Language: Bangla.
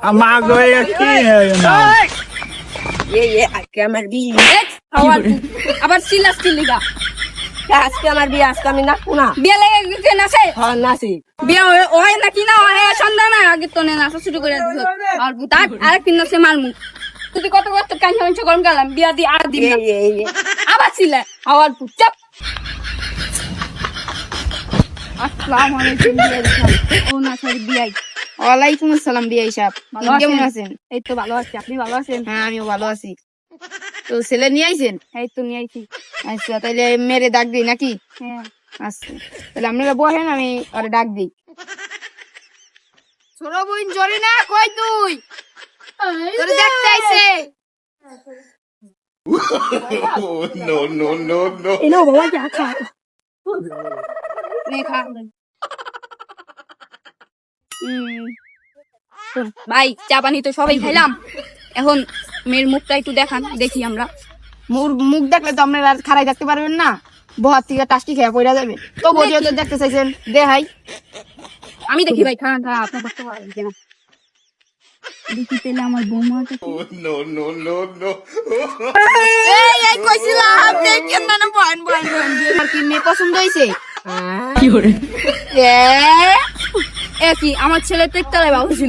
আমার গয়ে কি না এ এ আজকে আমার বিয়ে খাওয়ার আবার চিল্লাস চিল্লিগা আজকে আমার বিয়ে আজকে আমি নাচবো না। বিয়ে লেগে গেছে নাচে? হ্যাঁ নাচি। বিয়ে হয়- হয় নাকি না হয় সন্ধ্যা না আগে তো নাচা শুরু করে দিল। আর তার আরেকদিন নাচে মারমু। তুই কত কত কাঞ্চা কাঞ্চা গরম গেলাম বিয়া দিয়ে আর দিন আবার ছিলে হাওয়ার চাপ। আসসালামু আলাইকুম বিয়াই ও না সরি বিয়াই ওয়ালাইকুম আসসালাম বিআই সাহেব। কেমন আছেন? এই তো ভালো আছি। আপনি ভালো আছেন? হ্যাঁ আমিও ভালো আছি। তো ছেলে নিয়ে আইছেন? এই তো নিয়ে আইছি। আচ্ছা তাহলে মেরে ডাক দিই নাকি? হ্যাঁ। আচ্ছা তাহলে আপনারা বসেন আমি ওরে ডাক দিই। ছোট বোন জরি না কই তুই? তোরে দেখতে আইছে। এনো বাবা যা খা নে খা। ভাই চা পানি তো সবাই খাইলাম। এখন মেয়ের মুখটা একটু দেখান দেখি আমরা। মোর মুখ দেখলে তো আপনারা আর খাড়াই থাকতে পারবেন না। বহার থেকে টাস্টি খেয়ে পড়া যাবে। তো বজিও তো দেখতে চাইছেন দেখাই আমি দেখি ভাই খান খা আপনার করতে পারবেন কিনা দেখি আমার বৌমা এই এই কইছিলাম দেখেন না বহেন বহেন বহেন আর কি মেয়ে পছন্দ হইছে? এ? কি আমার ছেলে তো একটা ভালো ছিল।